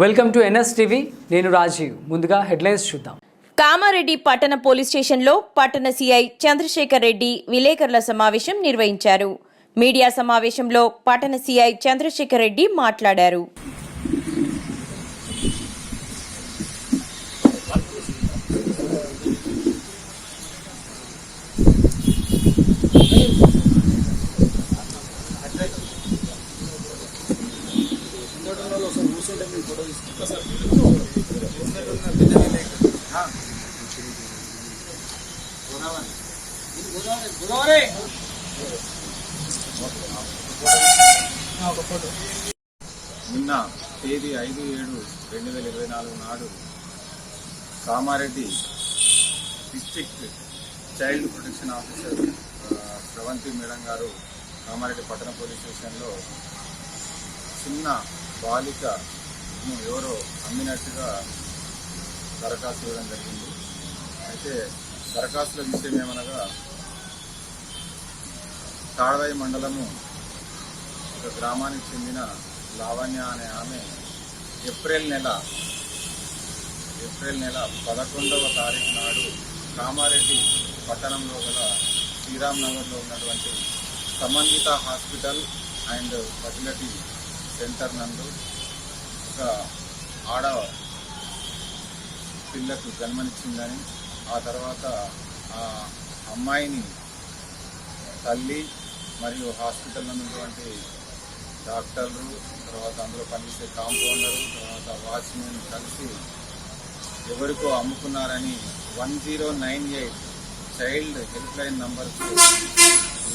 Welcome to NS TV. నేను రాజీవ్. ముందుగా headlines చూద్దాం. కామారెడ్డి పట్టణ పోలీస్ స్టేషన్లో పట్టణ సీఐ చంద్రశేఖర్ రెడ్డి విలేకరుల సమావేశం నిర్వహించారు. మీడియా సమావేశంలో పట్టణ సీఐ చంద్రశేఖర్ రెడ్డి మాట్లాడారు. నిన్న తేదీ ఐదు ఏడు రెండు వేల ఇరవై నాలుగు నాడు Kamareddy district child protection officer Pravanthi Sravanthi madam garu Kamareddy పట్టణ పోలీస్ స్టేషన్లో చిన్న బాలికను ఎవరో అమ్మినట్టుగా దరఖాస్తు ఇవ్వడం జరిగింది. అయితే దరఖాస్తుల విషయం ఏమనగా తాడవాయి మండలము ఒక గ్రామానికి చెందిన లావణ్య అనే ఆమె ఏప్రిల్ నెల ఏప్రిల్ నెల పదకొండవ తారీఖు నాడు కామారెడ్డి పట్టణంలో గల శ్రీరామ్ నగర్లో ఉన్నటువంటి Samanvitha hospital and facility centre నందు ఒక ఆడ పిల్లకు జన్మనిచ్చిందని ఆ తర్వాత ఆ అమ్మాయిని తల్లి మరియు హాస్పిటల్ ఉన్నటువంటి డాక్టర్లు తర్వాత అందులో పనిచేసే కాంపౌండర్ తర్వాత వాచ్మెన్ కలిసి ఎవరికో అమ్ముకున్నారని one zero nine eight child helpline నంబర్కు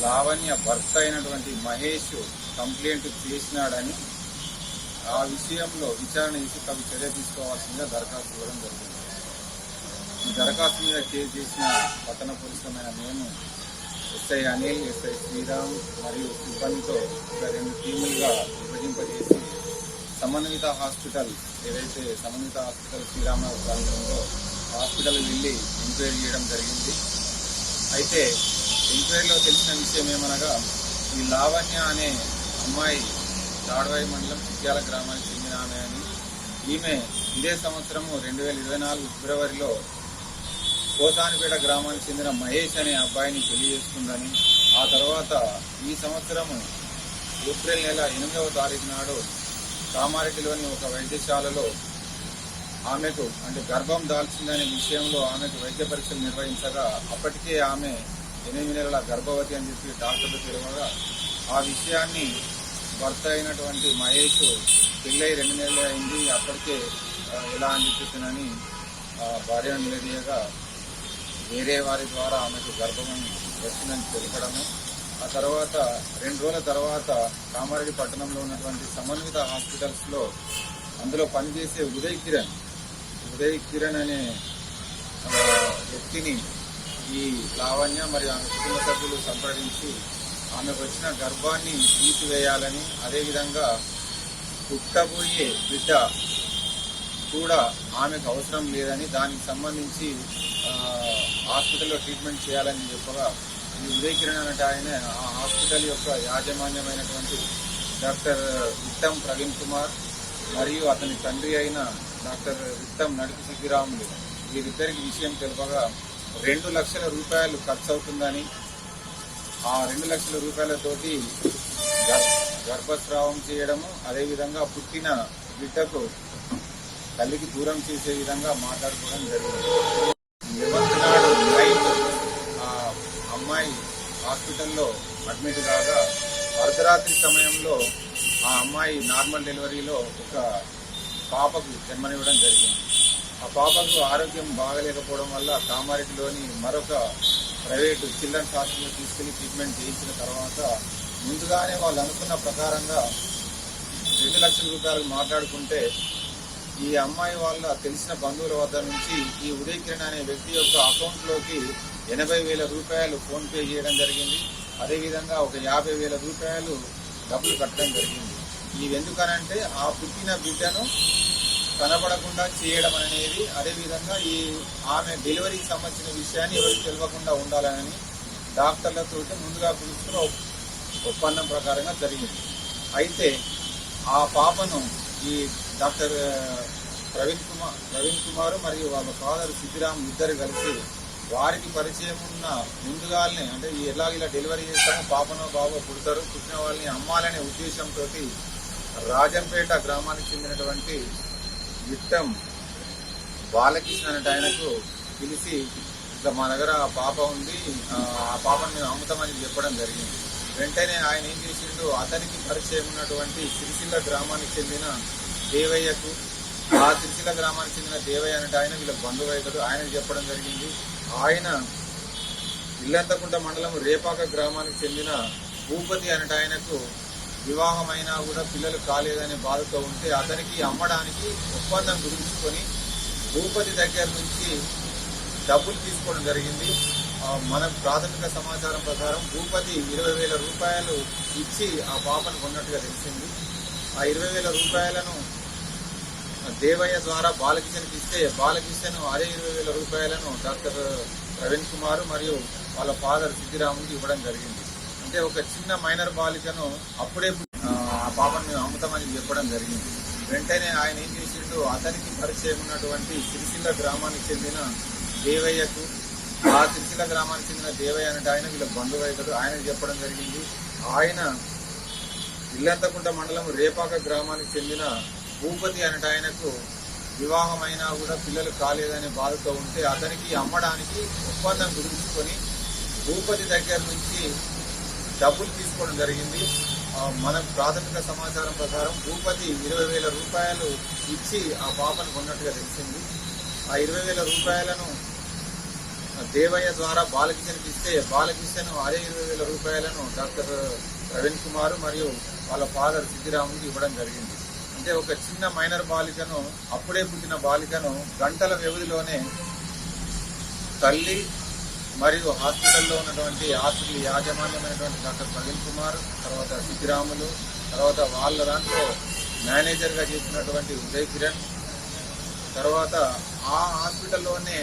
లావణ్య భర్త అయినటువంటి మహేష్ కంప్లైంట్ చేసినాడని ఆ విషయంలో విచారణ చేసి తగు చర్య తీసుకోవాల్సిందిగా దరఖాస్తు ఇవ్వడం జరిగింది. ఈ దరఖాస్తు మీద కేసు చేసిన పట్టణ పోలీసులమైన మేము ఎస్ఐ అనిల్ ఎస్ఐ శ్రీరామ్ మరియు సిబ్బందితో ఒక రెండు టీములుగా విభజింపజేసి సమన్విత హాస్పిటల్ ఏదైతే సమన్విత హాస్పిటల్ శ్రీరామనగర్ ప్రాంతంలో హాస్పిటల్ వెళ్ళి ఎంక్వైరీ చేయడం జరిగింది. అయితే ఎంక్వైరీలో తెలిసిన విషయం ఏమనగా ఈ లావణ్య అనే అమ్మాయి తాడవాయి మండలం చిత్యాల గ్రామానికి చెందిన ఆమె అని. ఈమె ఇదే సంవత్సరము రెండు వేల ఇరవై నాలుగు ఫిబ్రవరిలో కోసానిపేట గ్రామానికి చెందిన మహేష్ అనే అబ్బాయిని పెళ్ళి చేసుకుందని ఆ తర్వాత ఈ సంవత్సరం ఏప్రిల్ నెల ఎనిమిదవ తారీఖు నాడు కామారెడ్డిలోని ఒక వైద్యశాలలో ఆమెకు అంటే గర్భం దాల్చిందనే విషయంలో ఆమెకు వైద్య పరీక్షలు నిర్వహించగా అప్పటికే ఆమె ఎనిమిది నెలల గర్భవతి అని చెప్పి డాక్టర్లు తెలియగా ఆ విషయాన్ని భర్త అయినటువంటి మహేష్ పెళ్ళై రెండు నెలలు అయింది అప్పటికే ఎలా అని చెప్పినని భార్య నిలదీయగా వేరే వారి ద్వారా ఆమెకు గర్భం వచ్చిందని తెలపడము. ఆ తర్వాత రెండు రోజుల తర్వాత కామారెడ్డి పట్టణంలో ఉన్నటువంటి సమన్విత హాస్పిటల్స్లో అందులో పనిచేసే ఉదయ్ కిరణ్ ఉదయ్ కిరణ్ అనే వ్యక్తిని ఈ లావణ్య మరియు ఆమె కుటుంబ సభ్యులు సంప్రదించి ఆమెకు వచ్చిన గర్భాన్ని తీసివేయాలని అదేవిధంగా పుట్టబోయే బిడ్డ కూడా ఆమెకు అవసరం లేదని దానికి సంబంధించి ఆ, హాస్పిటల్లో ట్రీట్మెంట్ చేయాలని చెప్పగా ఈ ఉదయ్ కిరణ్ అన్నట్టు ఆయన ఆ హాస్పిటల్ యొక్క యాజమాన్యమైనటువంటి డాక్టర్ విత్తం ప్రవీణ్ కుమార్ మరియు అతని తండ్రి అయిన డాక్టర్ విత్తం నడుపు సిద్ధిరాములు. వీరిద్దరికి విషయం తెలుపగా రెండు లక్షల రూపాయలు ఖర్చు అవుతుందని ఆ రెండు లక్షల రూపాయలతోటి గర్- గర్భస్రావం చేయడము అదేవిధంగా పుట్టిన బిడ్డకు తల్లికి దూరం చేసే విధంగా మాట్లాడుకోవడం జరిగింది. హాస్పిటల్లో అడ్మిట్ కాగా అర్ధరాత్రి సమయంలో ఆ అమ్మాయి నార్మల్ డెలివరీలో ఒక పాపకు జన్మనివ్వడం జరిగింది. ఆ పాపకు ఆరోగ్యం బాగలేకపోవడం వల్ల కామారెడ్డిలోని మరొక ప్రైవేటు చిల్డ్రన్స్ హాస్పిటల్ తీసుకెళ్ళి ట్రీట్మెంట్ చేయించిన తర్వాత ముందుగానే వాళ్ళు అనుకున్న ప్రకారంగా రెండు లక్షల రూపాయలు మాట్లాడుకుంటే ఈ అమ్మాయి వాళ్ళ తెలిసిన బంధువుల వద్ద నుంచి ఈ ఉదయ్ కిరణ్ అనే వ్యక్తి యొక్క అకౌంట్లోకి ఎనభై వేల రూపాయలు ఫోన్ పే చేయడం జరిగింది. అదేవిధంగా ఒక యాభై వేల రూపాయలు డబ్బులు కట్టడం జరిగింది. ఇవి ఎందుకనంటే ఆ పుట్టిన బిడ్డను కనపడకుండా చేయడం అనేది అదేవిధంగా ఈ ఆమె డెలివరీకి సంబంధించిన విషయాన్ని ఎవరికి తెలియకుండా ఉండాలని డాక్టర్లతో ముందుగా పిలుచుకుని ఒప్పందం ప్రకారంగా జరిగింది. అయితే ఆ పాపను ఈ డాక్టర్ ప్రవీణ్ కుమార్ ప్రవీణ్ కుమార్ మరియు వాళ్ళ ఫాదర్ సిద్ధిరామ్ ఇద్దరు కలిసి వారికి పరిచయం ఉన్న ముందుగానే అంటే ఈ ఎలా ఇలా డెలివరీ చేస్తామో పాపనో బాబో పుడతారు పుట్టిన వాళ్ళని అమ్మాలనే ఉద్దేశంతో రాజంపేట గ్రామానికి చెందినటువంటి విట్టం బాలకృష్ణ అనే ఆయనకు పిలిచి ఇట్లా మా దగ్గర ఆ పాప ఉంది ఆ ఆ పాపను మేము అమ్ముతామని చెప్పడం జరిగింది. వెంటనే ఆయన ఏం చేసిండు అతనికి పరిచయం ఉన్నటువంటి సిరిసిల్ల గ్రామానికి చెందిన దేవయ్యకు ఆ సిరిసిల్ల గ్రామానికి చెందిన దేవయ్య అంటే ఆయన వీళ్ళ బంధువు అవుతాడు ఆయనకు చెప్పడం జరిగింది. ఆయన ఇల్లంతకుంట మండలం రేపాక గ్రామానికి చెందిన భూపతి అనట ఆయనకు వివాహమైనా కూడా పిల్లలు కాలేదనే బాధతో ఉంటే అతనికి అమ్మడానికి ఒప్పందం కుదుర్చుకొని భూపతి దగ్గర నుంచి డబ్బులు తీసుకోవడం జరిగింది. మన ప్రాథమిక సమాచారం ప్రకారం భూపతి ఇరవై వేల రూపాయలు ఇచ్చి ఆ పాపను కొన్నట్టుగా తెలిసింది. ఆ ఇరవై వేల రూపాయలను దేవయ్య ద్వారా బాలకిషన్కి ఇస్తే బాలకిషన్ అదే ఇరవై వేల రూపాయలను డాక్టర్ ప్రవీణ్ కుమార్ మరియు వాళ్ళ ఫాదర్ సిద్ధిరాముకి ఇవ్వడం జరిగింది. అంటే ఒక చిన్న మైనర్ బాలికను అప్పుడే ఆ, ఆ పాపను మేము అమ్ముతామని చెప్పడం జరిగింది. వెంటనే ఆయన ఏం చేసిండు? అతనికి పరిచయం ఉన్నటువంటి సిరిసిల్ల గ్రామానికి చెందిన దేవయ్యకు ఆ సిరిసిల్ల గ్రామానికి చెందిన దేవయ్య అనే ఆయన వీళ్ళ బంధువు అవుతాడు ఆయనకు చెప్పడం జరిగింది. ఆయన ఇల్లంతకుంట మండలం రేపాక గ్రామానికి చెందిన భూపతి అనే ఆయనకు వివాహమైనా కూడా పిల్లలు కాలేదనే బాధతో ఉంటే అతనికి అమ్మడానికి ఒప్పందం కుదుర్చుకొని భూపతి దగ్గర నుంచి డబ్బులు తీసుకోవడం జరిగింది. మనం మన ప్రాథమిక సమాచారం ప్రకారం భూపతి ఇరవై వేల రూపాయలు ఇచ్చి ఆ పాపను కొన్నట్టుగా తెలిసింది. ఆ ఇరవై వేల రూపాయలను దేవయ్య ద్వారా బాలకిషన్కి ఇస్తే బాలకిషన్ అదే ఇరవై వేల రూపాయలను డాక్టర్ ప్రవీణ్ కుమార్ మరియు వాళ్ళ ఫాదర్ సిద్ధిరాముకి ఇవ్వడం జరిగింది. అంటే ఒక చిన్న మైనర్ బాలికను అప్పుడే పుట్టిన బాలికను గంటల వ్యవధిలోనే తల్లి మరియు హాస్పిటల్లో ఉన్నటువంటి హాస్పిటల్ యాజమాన్యమైనటువంటి డాక్టర్ ప్రవీణ్ కుమార్ తర్వాత సిద్ధిరాములు తర్వాత వాళ్ళ దాంట్లో మేనేజర్గా చేసినటువంటి ఉదయ్ కిరణ్ తర్వాత ఆ హాస్పిటల్లోనే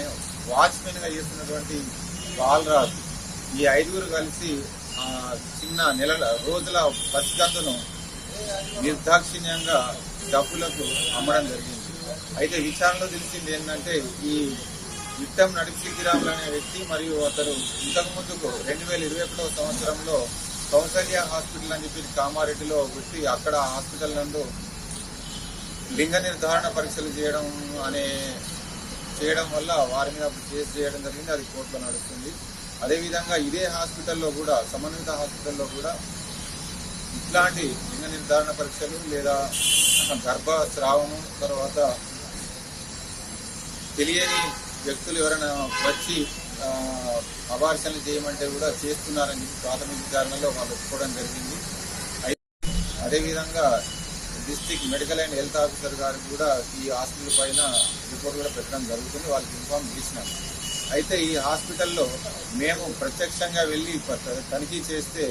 వాచ్మెన్గా చేస్తున్నటువంటి బాలరాజ్. ఈ ఐదుగురు కలిసి ఆ చిన్న నెలల రోజుల బస్కందును నిర్దాక్షిణ్యంగా డబ్బులకు అమ్మడం జరిగింది. అయితే విచారణలో తెలిసింది ఏంటంటే ఈ విట్టం నడిపిరాములు అనే వ్యక్తి మరియు అతను ఇంతకు ముందుకు రెండు వేల ఇరవై ఒకటో సంవత్సరంలో కౌసల్య హాస్పిటల్ అని చెప్పి కామారెడ్డిలో పెట్టి అక్కడ హాస్పిటల్ నందు లింగ నిర్ధారణ పరీక్షలు చేయడం అనే చేయడం వల్ల వారి మీద కేసు చేయడం జరిగింది. అది కోర్టులో నడుస్తుంది. అదేవిధంగా ఇదే హాస్పిటల్లో కూడా సమన్విత హాస్పిటల్లో కూడా ఇట్లాంటి లింగ నిర్ధారణ పరీక్షలు లేదా గర్భస్రావము తర్వాత తెలియని వ్యక్తులు ఎవరైనా వచ్చి ఆ, అబార్షన్లు చేయమంటే కూడా చేస్తున్నారని చెప్పి ప్రాథమిక విచారణలో వాళ్ళు ఒప్పుకోవడం జరిగింది. అయితే అదేవిధంగా district medical and health officer గారికి కూడా ఈ హాస్పిటల్ పైన రిపోర్ట్ కూడా పెట్టడం జరుగుతుంది. వాళ్ళకి ఇన్ఫార్మ్ చేసినాం అయితే ఈ హాస్పిటల్లో మేము ప్రత్యక్షంగా వెళ్ళి తనిఖీ చేస్తే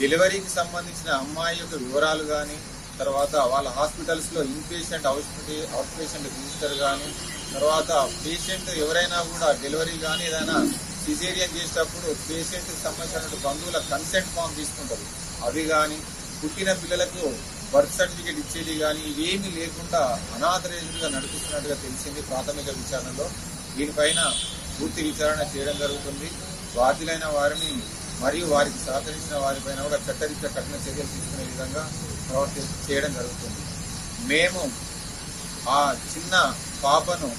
డెలివరీకి సంబంధించిన అమ్మాయి యొక్క వివరాలు కానీ తర్వాత వాళ్ళ హాస్పిటల్స్లో inpatient out out patient register కానీ తర్వాత పేషెంట్ ఎవరైనా కూడా డెలివరీ కానీ ఏదైనా సిజేరియన్ చేసేటప్పుడు పేషెంట్కి సంబంధించిన బంధువుల కన్సెంట్ ఫామ్ తీసుకుంటారు అవి కానీ పుట్టిన పిల్లలకు బర్త్ సర్టిఫికేట్ ఇచ్చేది కానీ ఇవేమీ లేకుండా అనాథరేజ్డ్గా నడిపిస్తున్నట్టుగా తెలిసింది ప్రాథమిక విచారణలో. దీనిపైన పూర్తి విచారణ చేయడం జరుగుతుంది. బాధ్యులైన వారిని మరియు వారికి సహకరించిన వారిపైన కూడా చట్టరీత్యా కఠిన చర్యలు తీసుకునే విధంగా ప్రవర్తి చేయడం జరుగుతుంది. మేము ఆ చిన్న పాపను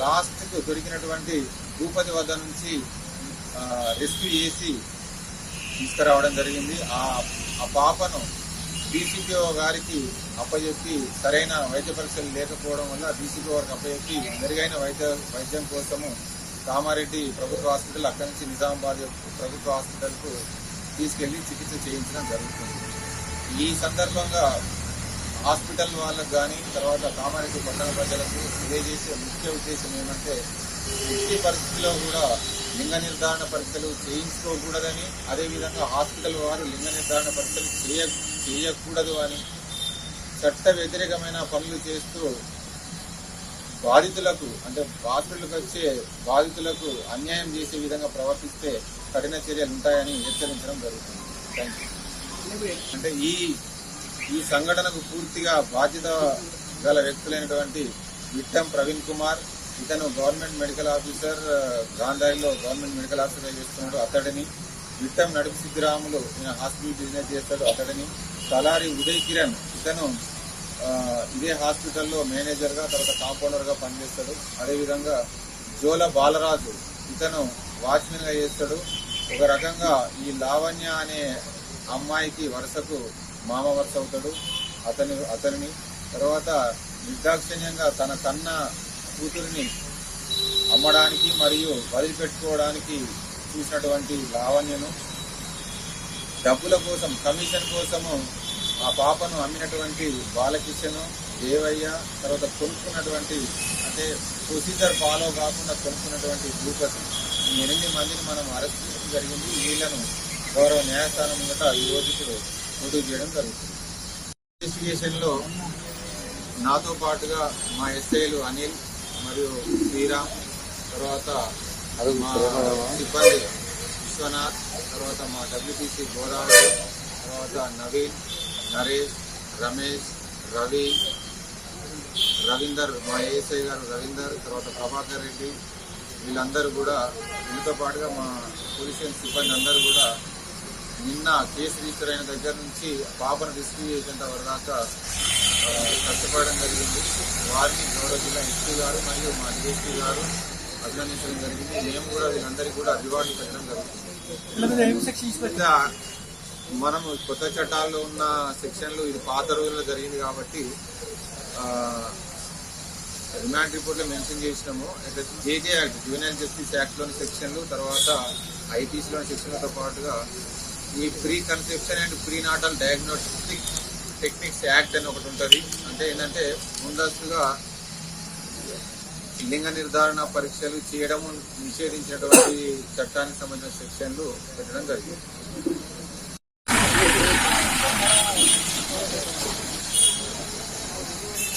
లాస్ట్కు దొరికినటువంటి భూపతి వద్ద నుంచి రెస్క్యూ చేసి తీసుకురావడం జరిగింది. ఆ ఆ పాపను డీసీపీఓ గారికి అప్పచెప్పి సరైన వైద్య పరీక్షలు లేకపోవడం వల్ల డీసీపీఓ గారికి అప్పచెప్పి మెరుగైన వైద్య వైద్యం కోసము కామారెడ్డి ప్రభుత్వ హాస్పిటల్ అక్కడి నుంచి నిజామాబాద్ ప్రభుత్వ హాస్పిటల్కు తీసుకెళ్ళి చికిత్స చేయించడం జరుగుతుంది. ఈ సందర్భంగా హాస్పిటల్ వాళ్ళకు కానీ తర్వాత కామారెడ్డి పట్టణ ప్రజలకు తెలియజేసే ముఖ్య ఉద్దేశం ఏమంటే ఎట్టి పరిస్థితుల్లో కూడా లింగ నిర్ధారణ పరీక్షలు చేయించుకోకూడదని అదేవిధంగా హాస్పిటల్ వారు లింగ నిర్ధారణ పరీక్షలు చేయ చేయకూడదు అని చట్ట వ్యతిరేకమైన పనులు చేస్తూ బాధితులకు అంటే బాధితులకు వచ్చే బాధితులకు అన్యాయం చేసే విధంగా ప్రవర్తిస్తే కఠిన చర్యలు ఉంటాయని హెచ్చరించడం జరుగుతుంది. అంటే ఈ ఈ సంఘటనకు పూర్తిగా బాధ్యత గల వ్యక్తులైనటువంటి విట్టం ప్రవీణ్ కుమార్ ఇతను గవర్నమెంట్ మెడికల్ ఆఫీసర్ గాంధారిలో గవర్నమెంట్ మెడికల్ ఆఫీసర్ చేస్తున్నాడు అతడిని. విట్టం నడుపు సిద్ధిరాములు హాస్పిటల్ బిజినెస్ చేస్తాడు అతడిని. తలారి ఉదయ్ కిరణ్ ఇతను ఇదే హాస్పిటల్లో మేనేజర్గా తర్వాత కాంపౌండర్గా పనిచేస్తాడు. అదేవిధంగా జోల బాలరాజు ఇతను వాచ్మెన్గా చేస్తాడు. ఒక రకంగా ఈ లావణ్య అనే అమ్మాయికి వరుసకు మామ వరుస అవుతాడు. అతని అతనిని. తర్వాత నిర్దాక్షిణ్యంగా తన కన్న కూతురిని అమ్మడానికి మరియు వదిలిపెట్టుకోవడానికి చూసినటువంటి లావణ్యను. డబ్బుల కోసం కమిషన్ కోసము ఆ పాపను అమ్మినటువంటి బాలకిషన్ దేవయ్య తర్వాత కొనుక్కున్నటువంటి అంటే ప్రొసీజర్ ఫాలో కాకుండా కొనుక్కున్నటువంటి భూపతి. ఈ ఎనిమిది మందిని మనం అరెస్ట్ చేయడం జరిగింది. వీళ్ళను గౌరవ న్యాయస్థానం ముంగట ఈ రోజు ఇప్పుడు చేయడం జరుగుతుంది. ఇన్వెస్టిగేషన్లో నాతో పాటుగా మా ఎస్ఐలు అనిల్ మరియు శ్రీరామ్ తర్వాత మా సిబ్బంది విశ్వనాథ్ తర్వాత మా డబ్ల్యూటీసీ గోదావరి తర్వాత నవీన్ నరేష్ రమేష్ రవి రవీందర్ మా ఏఎస్ఐ గారు రవీందర్ తర్వాత ప్రభాకర్ రెడ్డి వీళ్ళందరూ కూడా వీళ్ళతో పాటుగా మా పోలీస్ సిబ్బంది అందరూ కూడా నిన్న కేసు రిజిస్టర్ అయిన దగ్గర నుంచి పాపను రిసీవ్ చేసేంత వరకు దాకా కష్టపడడం జరిగింది. వారిని గౌరవ జిల్లా ఎస్పీ గారు మరియు మా డిఎస్పీ గారు అభినందించడం జరిగింది. మేము కూడా వీళ్ళందరికీ కూడా రివార్డు పెట్టడం జరుగుతుంది. మనం కొత్త చట్టాల్లో ఉన్న సెక్షన్లు ఇది పాత రోజుల్లో జరిగింది కాబట్టి రిమాండ్ రిపోర్ట్లో మెన్షన్ చేసినాము. అయితే జేజే యాక్ట్ జూనియర్ జస్టిస్ యాక్ట్లోని సెక్షన్లు తర్వాత ఐపీసీలోని సెక్షన్లతో పాటుగా ఈ preconception and prenatal diagnostic techniques act అని ఒకటి ఉంటుంది. అంటే ఏంటంటే ముందస్తుగా లింగ నిర్ధారణ పరీక్షలు చేయడం నిషేధించినటువంటి చట్టానికి సంబంధించిన సెక్షన్లు పెట్టడం జరిగింది.